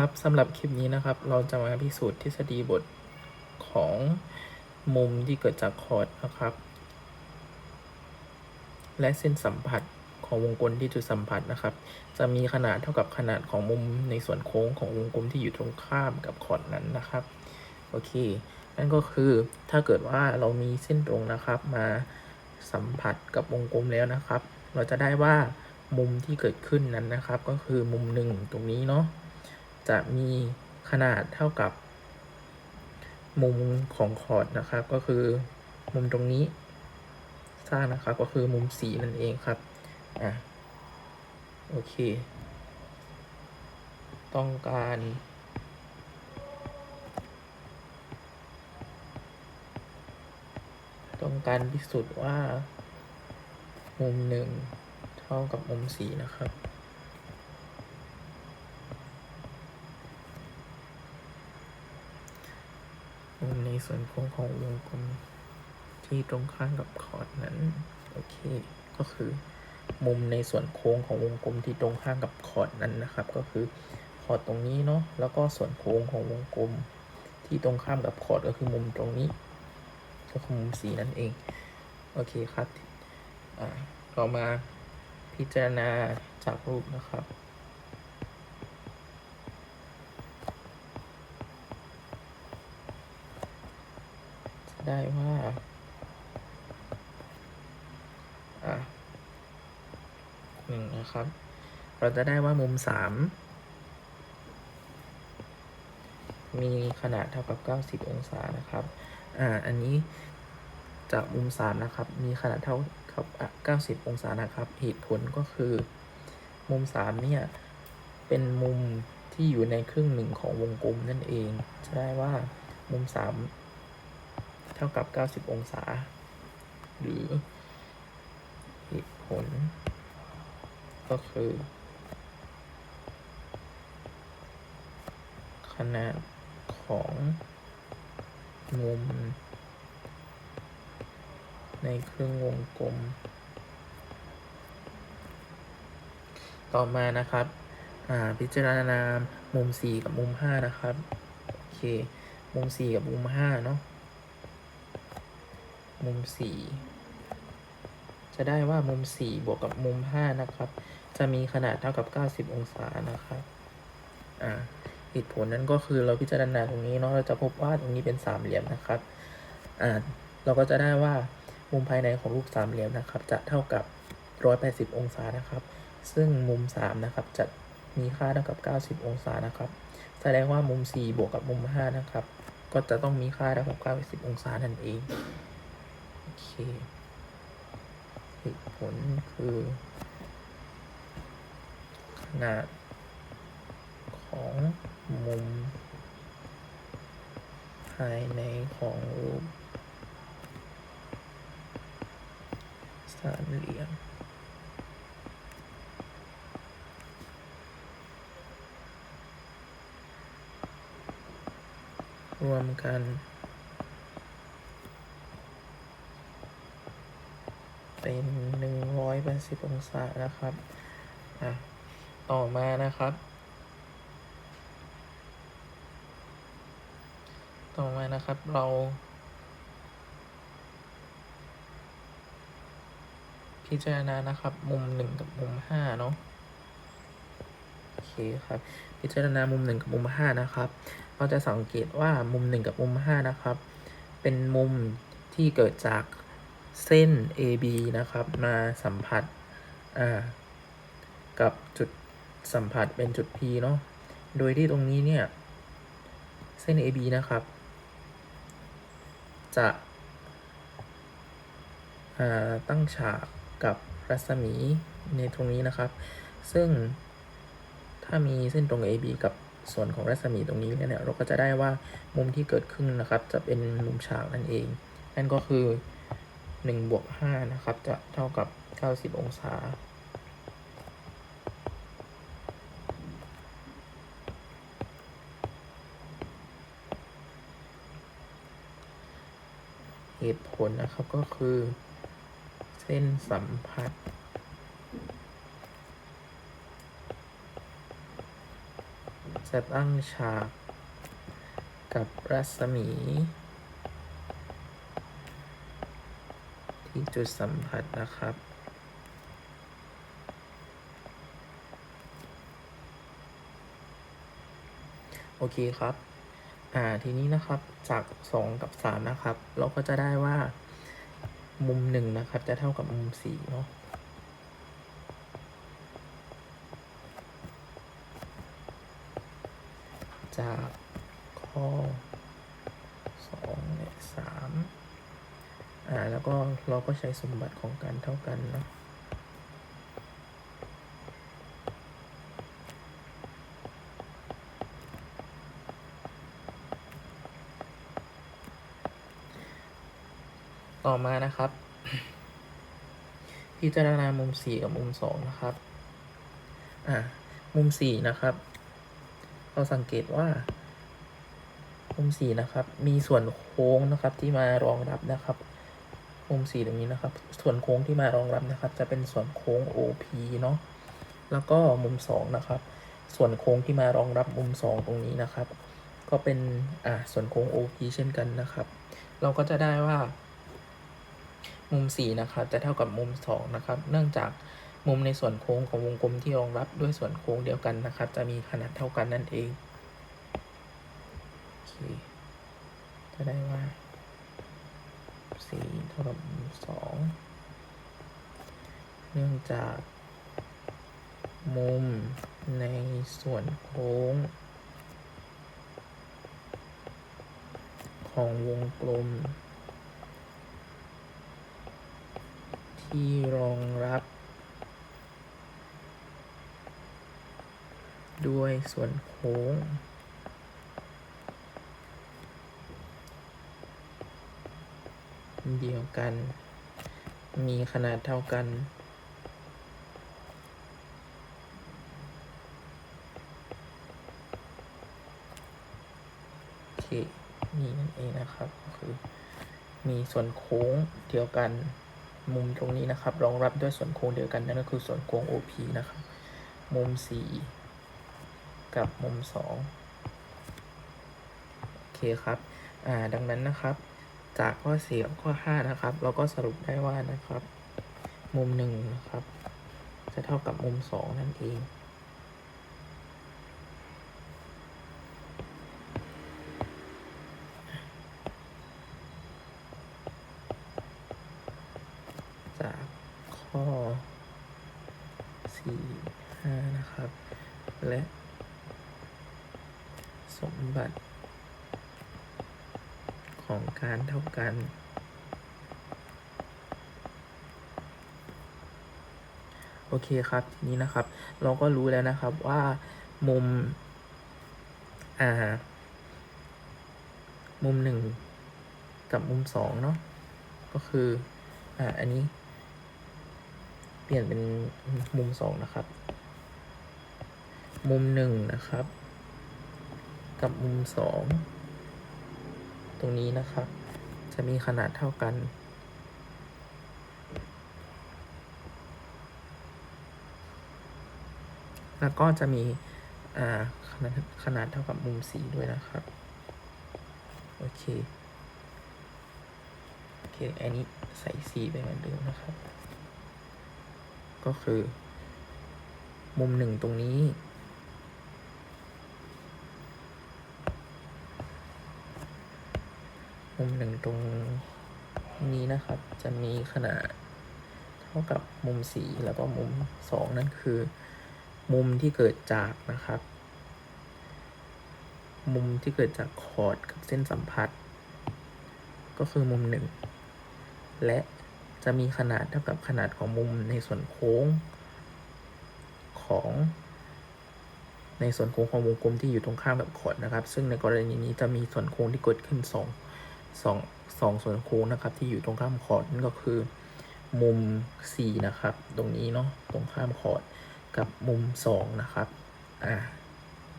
ครับสำหรับคลิปนี้นะครับ เราจะมาพิสูจน์ทฤษฎีบทของมุมที่เกิดจากคอร์ดนะครับ และเส้นสัมผัสของวงกลมที่จุดสัมผัสนะครับ จะมีขนาดเท่ากับขนาดของมุมในส่วนโค้งของวงกลมที่อยู่ตรงข้ามกับคอร์ดนั้นนะครับโอเค นั่นก็คือถ้าเกิดว่าเรามีเส้นตรงนะครับ มาสัมผัสกับวงกลมแล้วนะครับ เราจะได้ว่ามุมที่เกิดขึ้นนั้นนะครับ ก็คือมุมหนึ่งตรงนี้เนาะ จะมีขนาดเท่ากับ มุมของคอร์ดนะครับ ก็คือมุมตรงนี้สร้างนะครับ ก็คือมุมสีนั่นเองครับอะโอเค ต้องการต้องการพิสูจน์ว่า มุมหนึ่งเท่ากับมุมสีนะครับ มุมในส่วนโค้งของวงกลมที่ตรงข้ามกับคอร์ดนั้น โอเค ก็คือ มุมในส่วนโค้งของวงกลมที่ตรงข้ามกับคอร์ดนั้นนะครับ ก็คือคอร์ดตรงนี้เนาะ แล้วก็ส่วนโค้งของวงกลม ที่ตรงข้ามกับคอร์ดก็คือมุมตรงนี้ ก็คือมุมสีนั่นเอง โอเคครับอ่าเรามาพิจารณาจากรูปนะครับ ได้ว่าหนึ่งนะครับ เราจะได้ว่ามุมสามมีขนาดเท่ากับ 90 องศานะครับ อ่า อันนี้จากมุมสามนะครับ มีขนาดเท่ากับ90 องศานะครับ เหตุผลก็คือ มุมสามเนี่ย เป็นมุมที่อยู่ในครึ่งหนึ่งของวงกลมนั่นเอง จะได้ว่ามุมสาม เท่ากับ 90 องศา หรือเหตุผล ก็คือ ขนาดของมุม ในครึ่งวงกลม ต่อมานะครับพิจารณา มุม 4 กับมุม 5 นะครับ โอเค มุม 4 กับมุม 5 เนาะ มุม 4 จะได้ว่ามุม 4 บวกกับมุม 5 นะครับ จะมีขนาดเท่ากับ 90 องศานะครับ อ่าเหตุผลนั้นก็คือเราพิจารณาตรงนี้เนาะเราจะพบว่าตรงนี้เป็นสามเหลี่ยมนะครับ อ่า เราก็จะได้ว่ามุมภายในของรูปสามเหลี่ยมนะครับ จะเท่ากับ 180 องศานะครับ ซึ่งมุม 3 นะครับ จะมีค่าเท่ากับ 90 องศานะครับ แสดงว่ามุม 4 บวกกับมุม 5 นะครับ ก็จะต้องมีค่าเท่ากับ 90 องศานั่นเอง โอเคเหตุผลคือ ขนาดของมุม ภายในของรูปสามเหลี่ยมรวมกัน เป็นหนึ่งร้อยแปดสิบองศานะครับ อะ ต่อมานะครับ ต่อมานะครับเราพิจารณานะครับ มุมหนึ่งกับมุมห้าเนาะโอเคครับ พิจารณามุมหนึ่งกับมุมห้านะครับ เราจะสังเกตว่ามุมหนึ่งกับมุมห้านะครับ เป็นมุมที่เกิดจาก เส้น AB นะครับ มาสัมผัสอ่ากับจุดสัมผัสเป็นจุด P เนาะ โดยที่ตรงนี้เนี่ย เส้น AB นะครับ จะตั้งฉากกับรัศมีในตรงนี้นะครับ ซึ่งถ้ามีเส้นตรง AB กับส่วนของรัศมีตรงนี้เนี่ยเราก็จะได้ว่ามุมที่เกิดขึ้นนะครับ จะเป็นมุมฉากนั่นเอง นั่นก็คือ 1บวก5นะครับ จะเท่ากับ 90 องศา เหตุผลนะครับก็คือ เส้นสัมผัสจะจะตั้งฉากกับรัศมี ที่ จุดสัมผัสนะครับ โอเคครับ อ่า ทีนี้นะครับ จาก 2 กับ 3 นะครับ เราก็จะได้ว่า มุม 1 นะครับ จะเท่ากับมุม 4 เนาะจากข้อ2และ3 อ่าแล้วก็เราก็ใช้สมบัติของการเท่ากันเนาะต่อมานะครับ พิจารณามุม 4 กับมุม 2 นะครับ อ่า มุม 4 นะครับ เราสังเกตว่า มุม 4 นะครับ มีส่วนโค้งนะครับที่มารองรับนะครับ มุม4ตรงนี้นะครับ ส่วนโค้งที่มารองรับนะครับ จะเป็นส่วนโค้ง OP เนาะแล้วก็มุม 2 นะครับ ส่วนโค้งที่มารองรับมุม 2 ตรงนี้นะครับ ก็เป็นอ่าส่วนโค้ง OP เช่นกันนะครับ เราก็จะได้ว่า มุม 4 นะครับจะเท่ากับมุม 2 นะครับ เนื่องจากมุมในส่วนโค้งของวงกลมที่รองรับด้วยส่วนโค้งเดียวกันนะครับ จะมีขนาดเท่ากันนั่นเองโอเคจะได้ว่า 4เท่ากับมุม2เนื่องจาก มุมในส่วนโค้ง ของวงกลม ที่รองรับ ด้วยส่วนโค้ง เดียวกัน มีขนาดเท่ากัน โอเค นี่นั่นเองนะครับ ก็คือ มีส่วนโค้งเดียวกัน มุมตรงนี้นะครับ รองรับด้วยส่วนโค้งเดียวกัน นั่นก็คือส่วนโค้ง OP นะครับ มุม 4 กับมุม 2 โอเคครับ อ่า ดังนั้นนะครับ จากข้อ4กับข้อ5นะครับ เราก็สรุปได้ว่านะครับ มุม1นะครับ จะเท่ากับมุม2นั่นเองจากข้อ4 5นะครับ และสมบัติ ของการเท่ากัน โอเคครับ ทีนี้นะครับ เราก็รู้แล้วนะครับว่ามุม อ่า มุมหนึ่งกับมุมสองเนาะ ก็คือ อ่า อันนี้ เปลี่ยนเป็นมุมสองนะครับ มุมหนึ่งนะครับ กับมุมสอง รงนี้นะครับ จะมีขนาดเท่ากัน แล้วก็จะมีขนาดขนาดเท่ากับมุมสีด้วยนะครับ โอเค โอเค อันนี้ใส่สีไปเหมือนเดิมนะครับ ก็คือ มุมหนึ่งตรงนี้ มุมหนึ่งตรงนี้นะครับ จะมีขนาดเท่ากับมุมสีแล้วก็มุมสองนั่นคือ มุมที่เกิดจากนะครับ มุมที่เกิดจากคอร์ดกับเส้นสัมผัส ก็คือมุมหนึ่งและจะมีขนาดเท่ากับขนาดของมุมในส่วนโค้งของ ในส่วนโค้งของวงกลมที่อยู่ตรงข้ามกับคอร์ดนะครับ ซึ่งในกรณีนี้จะมีส่วนโค้งที่เกิดขึ้นสอง สองสองส่วนโค้งนะครับ ที่อยู่ตรงข้ามคอร์ดนั่นก็คือ มุม 4 นะครับ ตรงนี้เนาะตรงข้ามคอร์ดกับมุม 2 นะครับอ่า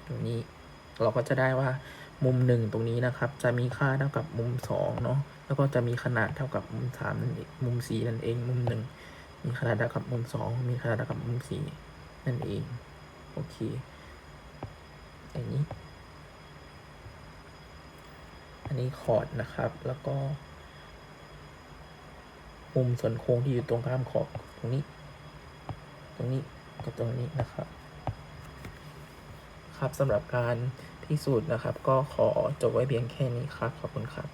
ตรงนี้เราก็จะได้ว่ามุม 1 ตรงนี้นะครับ จะมีค่าเท่ากับมุม2เนาะแล้วก็จะมีขนาดเท่ากับมุม3นั่นเองมุม4นั่นเอง มุม 1 มีขนาดเท่ากับมุม 2 มีขนาดเท่ากับมุม4นั่นเองโอเคอย่างนี้ นี้คอร์ดนะครับ แล้วก็มุมส่วนโค้งที่อยู่ตรงข้ามขอบตรงนี้ ตรงนี้กับตรงนี้นะครับ ครับสำหรับการพิสูจน์นะครับ ก็ขอจบไว้เพียงแค่นี้ครับ ขอบคุณครับ